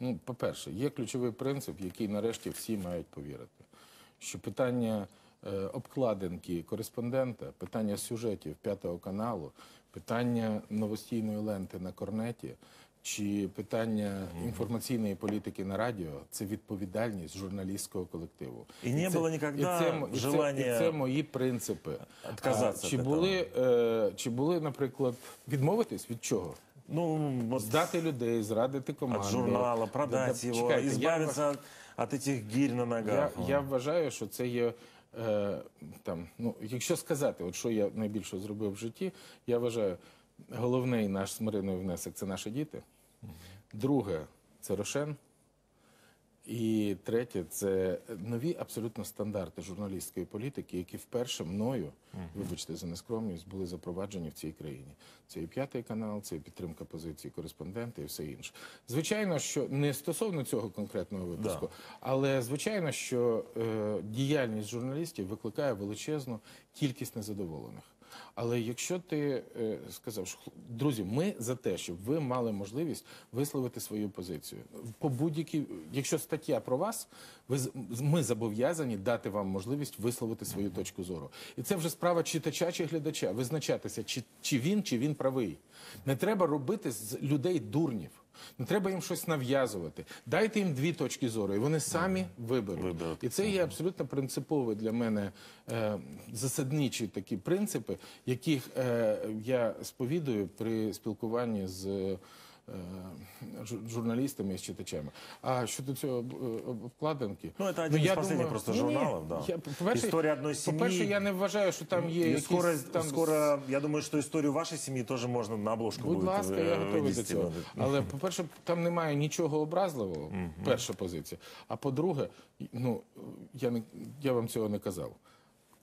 Ну, по-перше, є ключовий принцип, який нарешті всі мають повірити. Що питання е, обкладинки кореспондента, питання сюжетів п'ятого каналу, питання новостійної ленти на корнеті. Чи питання інформаційної політики на радіо це відповідальність журналістського колективу, І не це- було ніколи і це, желання і це мої принципи. А, чи були, е, чи були, наприклад, відмовитись від чого? Ну, вот Здати людей, зрадити команду. от журнала, продати його, да- від чекайте, я избавиться от этих гирь на ногах. я вважаю, що це є е, там. Ну, якщо сказати, от що я найбільше зробив в житті, я вважаю, головний наш смиренний внесок це наші діти. Друге це Рошен. І третє це нові абсолютно стандарти журналістської політики, які вперше мною, вибачте за нескромність, були запроваджені в цій країні. Це і п'ятий канал, це і підтримка позиції кореспондента і все інше. Звичайно, що не стосовно цього конкретного випуску, але звичайно, що е, діяльність журналістів викликає величезну кількість незадоволених. Але якщо ти е, сказав, що друзі, ми за те, щоб ви мали можливість висловити свою позицію по будь-якій, якщо стаття про вас, ви ми зобов'язані дати вам можливість висловити свою точку зору. І це вже справа читача чи глядача, визначатися, чи, чи він, чи він правий. Не треба робити з людей дурнів. Не треба їм щось нав'язувати. Дайте їм дві точки зору, і вони самі виберуть. Виберуть. І це є абсолютно принципові для мене е, засадничі такі принципи, яких е, я сповідую при спілкуванні з е, жу- журналістами і з читачами. А щодо цього е, обкладинки, Ну, это один из последних просто Ні-ні, журналов, да. Я, по-перше, История одной семьи. По-перше, я не вважаю, що там є И якісь скоро, там скоро, я думаю, что историю вашей семьи тоже можно на обложку Будь будет ласка, э, я готовий до вынести. цього. Але по-перше, там немає нічого образливого. Перша позиція. А по-друге, ну я не я вам цього не казав.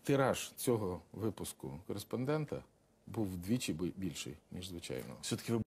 Тираж цього випуску кореспондента був вдвічі би- більший ніж звичайно. Все-таки вы